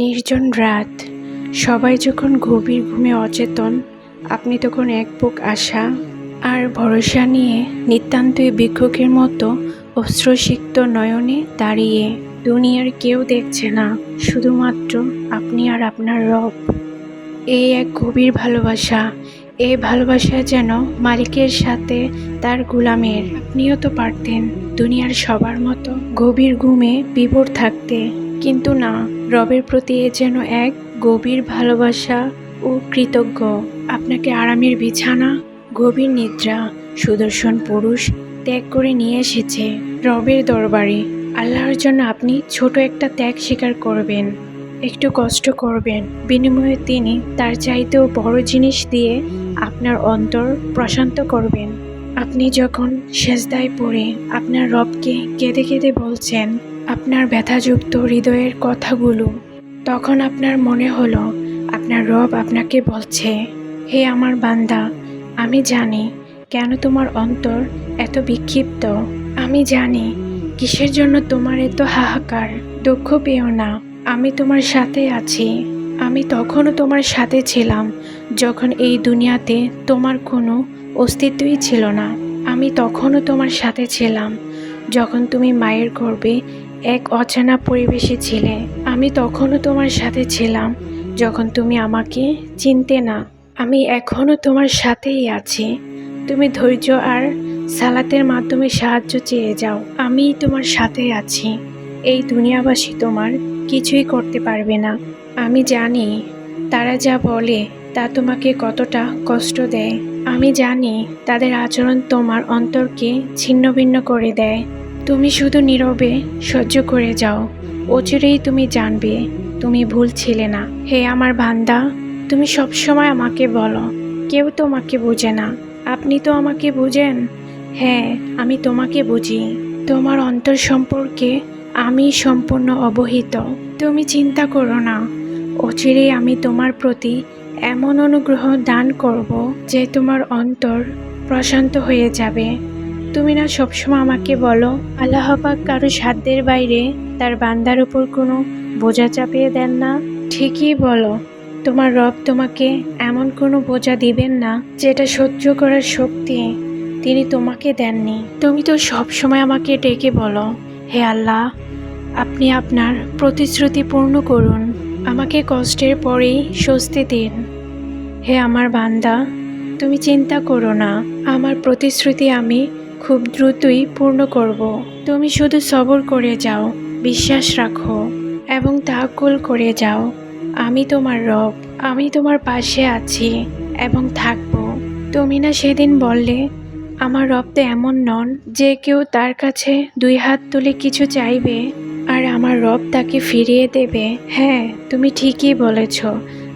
নির্জন রাত। সবাই যখন গভীর ঘুমে অচেতন, আপনি তখন এক বুক আশা আর ভরসা নিয়ে নিতান্তই ভিক্ষুকের মতো অশ্রুসিক্ত নয়নে দাঁড়িয়ে দুনিয়ার কেউ দেখছে না, শুধুমাত্র আপনি আর আপনার রব। এই এক গভীর ভালোবাসা, এই ভালোবাসা যেন মালিকের সাথে তার গুলামের। আপনিও তো পারতেন দুনিয়ার সবার মতো গভীর ঘুমে বিভোর থাকতে। কিন্তু না, রবের প্রতি এ যেন এক গভীর ভালোবাসা ও কৃতজ্ঞ। আপনাকে আরামের বিছানা, গভীর নিদ্রা, সুদর্শন পুরুষ ত্যাগ করে নিয়ে এসেছে রবের দরবারে। আল্লাহর জন্য আপনি ছোট একটা ত্যাগ স্বীকার করবেন। একটু কষ্ট করবেন। বিনিময়ে তিনি তার চাইতেও বড় জিনিস দিয়ে আপনার অন্তর প্রশান্ত করবেন। আপনি যখন সেজদায় পড়ে, আপনার রবকে কেঁদে কেঁদে বলছেন আপনার ব্যথাযুক্ত হৃদয়ের কথাগুলো, তখন আপনার মনে হলো, আপনার রব আপনাকে বলছে, হে আমার বান্দা, আমি জানি কেন তোমার অন্তর এত বিক্ষিপ্ত। আমি জানি কিসের জন্য তোমার এত হাহাকার। দুঃখ পেও না, আমি তোমার সাথে আছি। আমি তখনও তোমার সাথে ছিলাম, যখন এই দুনিয়াতে তোমার কোনো অস্তিত্বই ছিল না। আমি তখনও তোমার সাথে ছিলাম, যখন তুমি মায়ের গর্ভে এক অচেনা পরিবেশে ছিলে। আমি তখনও তোমার সাথে ছিলাম, যখন তুমি আমাকে চিনতে না। আমি এখনও তোমার সাথেই আছি। তুমি ধৈর্য আর সালাতের মাধ্যমে সাহায্য চেয়ে যাও। আমি তোমার সাথে আছি। এই দুনিয়াবাসী তোমার কিছুই করতে পারবে না। আমি জানি তারা যা বলে, তা তোমাকে কতটা কষ্ট দেয়। আমি জানি তাদের আচরণ তোমার অন্তরকে ছিন্ন ভিন্ন করে দেয়। তুমি শুধু নীরবে সহ্য করে যাও। অচিরেই তুমি জানবে, তুমি ভুল ছিলে না। হে আমার বান্দা, তুমি সবসময় আমাকে বলো, কেউ তোমাকে বোঝে না। আপনি তো আমাকে বুঝেন? হ্যাঁ আমি তোমাকে বুঝি। তোমার অন্তর সম্পর্কে আমি সম্পূর্ণ অবহিত। তুমি চিন্তা করো না। অচিরেই আমি তোমার প্রতি এমন অনুগ্রহ দান করব যে তোমার অন্তর প্রশান্ত হয়ে যাবে। তুমি না সবসময় আমাকে বলো, আল্লাহ পাক কারও সাধ্যের বাইরে তার বান্দার উপর কোনো বোঝা চাপিয়ে দেন না? ঠিকই বলো, তোমার রব তোমাকে এমন কোনো বোঝা দিবেন না যেটা সহ্য করার শক্তি তিনি তোমাকে দেননি। তুমি তো সব সময় আমাকে ডেকে বলো, হে আল্লাহ, আপনি আপনার প্রতিশ্রুতি পূর্ণ করুন, আমাকে কষ্টের পরেই স্বস্তি দিন। হে আমার বান্দা, তুমি চিন্তা করো না, আমার প্রতিশ্রুতি আমি খুব দ্রুতই পূর্ণ করব। তুমি শুধু সবর করে যাও, বিশ্বাস রাখো এবং তাকুল করে যাও। আমি তোমার রব, আমি তোমার পাশে আছি এবং থাকব। তুমি না সেদিন বললে, আমার রব তো এমন নন যে কেউ তার কাছে দুই হাত তুলে কিছু চাইবে আর আমার রব তাকে ফিরিয়ে দেবে। হ্যাঁ তুমি ঠিকই বলেছ,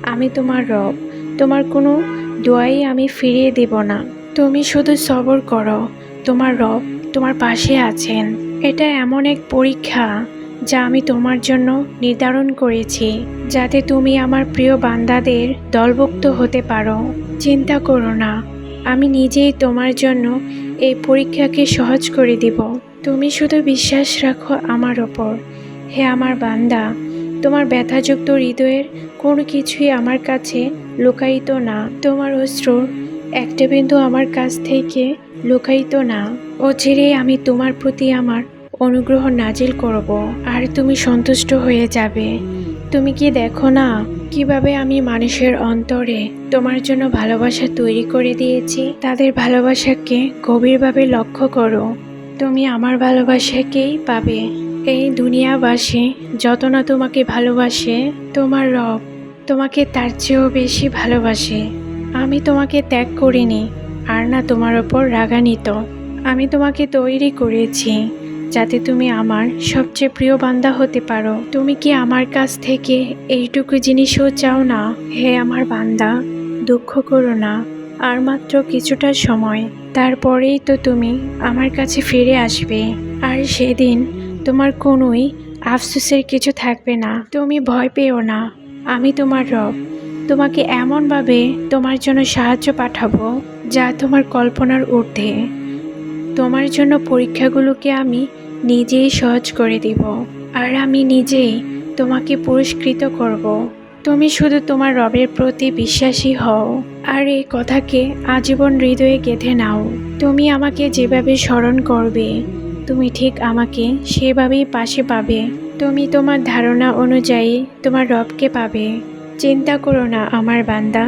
আমি তোমার রব, তোমার কোনো দোয়াই আমি ফিরিয়ে দেব না। তুমি শুধু সবর করো তোমার রব তোমার পাশে আছেন। এটা এমন এক পরীক্ষা যা আমি তোমার জন্য নির্ধারণ করেছি, যাতে তুমি আমার প্রিয় বান্দাদের দলভুক্ত হতে পারো। চিন্তা করো না, আমি নিজেই তোমার জন্য এই পরীক্ষাকে সহজ করে দিব। তুমি শুধু বিশ্বাস রাখো আমার ওপর। হে আমার বান্দা, তোমার ব্যথাযুক্ত হৃদয়ের কোনো কিছুই আমার কাছে লুকায়িত না। তোমার অশ্রুর একটা বিন্দু আমার কাছ থেকে লুকায়িত না। অচিরেই আমি তোমার প্রতি আমার অনুগ্রহ নাজিল করব, আর তুমি সন্তুষ্ট হয়ে যাবে। তুমি কি দেখো না কীভাবে আমি মানুষের অন্তরে তোমার জন্য ভালোবাসা তৈরি করে দিয়েছি? তাদের ভালোবাসাকে গভীরভাবে লক্ষ্য করো। তুমি আমার ভালোবাসাকেই পাবে। এই দুনিয়াবাসী যত না তোমাকে ভালোবাসে, তোমার রব তোমাকে তার চেয়েও বেশি ভালোবাসে। আমি তোমাকে ত্যাগ করিনি। আর না তোমার ওপর রাগান্বিত। আমি তোমাকে তৈরি করেছি যাতে তুমি আমার সবচেয়ে প্রিয় বান্দা হতে পারো। তুমি কি আমার কাছ থেকে এইটুকু জিনিসও চাও না? হে আমার বান্দা, দুঃখ করো না, আর মাত্র কিছুটা সময়। তারপরেই তো তুমি আমার কাছে ফিরে আসবে। আর সেদিন তোমার কোনোই আফসোসের কিছু থাকবে না। তুমি ভয় পেও না, আমি তোমার রব। তোমাকে এমনভাবে তোমার জন্য সাহায্য পাঠাবো। যা তোমার কল্পনার ঊর্ধ্বে। তোমার জন্য পরীক্ষাগুলোকে আমি নিজেই সহজ করে দিব, আর আমি নিজেই তোমাকে পুরস্কৃত করব। তুমি শুধু তোমার রবের প্রতি বিশ্বাসী হও, আর এই কথাকে আজীবন হৃদয়ে গেঁথে নাও। তুমি আমাকে যেভাবে স্মরণ করবে, তুমি ঠিক আমাকে সেভাবেই পাশে পাবে। তুমি তোমার ধারণা অনুযায়ী তোমার রবকে পাবে। চিন্তা করো না, আমার বান্দা।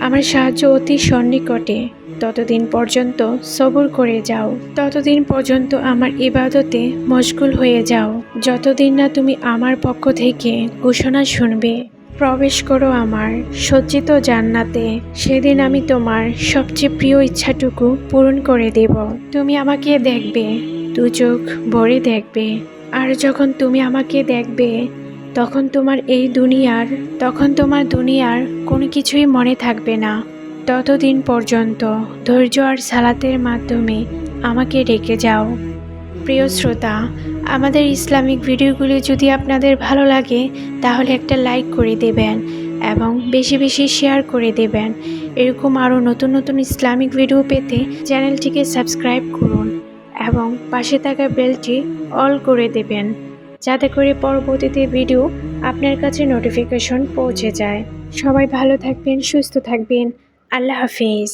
আমার সাহায্য অতি সন্নিকটে। ততদিন পর্যন্ত সবর করে যাও। ততদিন পর্যন্ত আমার ইবাদতে মশগুল হয়ে যাও। যতদিন না তুমি আমার পক্ষ থেকে ঘোষণা শুনবে, প্রবেশ করো আমার সজ্জিত জান্নাতে। সেদিন আমি তোমার সবচেয়ে প্রিয় ইচ্ছাটুকু পূরণ করে দেব। তুমি আমাকে দেখবে, দু চোখ ভরে দেখবে। আর যখন তুমি আমাকে দেখবে তখন তোমার এই দুনিয়ার, তখন তোমার দুনিয়ার কোনো কিছুই মনে থাকবে না। ততদিন পর্যন্ত ধৈর্য আর সালাতের মাধ্যমে আমাকে ডেকে যাও। প্রিয় শ্রোতা, আমাদের ইসলামিক ভিডিওগুলি যদি আপনাদের ভালো লাগে, তাহলে একটা লাইক করে দেবেন এবং বেশি বেশি শেয়ার করে দেবেন। এরকম আরও নতুন নতুন ইসলামিক ভিডিও পেতে চ্যানেলটিকে সাবস্ক্রাইব করুন এবং পাশে থাকা বেলটি অল করে দেবেন। যাতে করে পরবর্তীতে ভিডিও আপনার কাছে নোটিফিকেশন পৌঁছে যায়। সবাই ভালো থাকবেন, সুস্থ থাকবেন। আল্লাহ হাফিজ।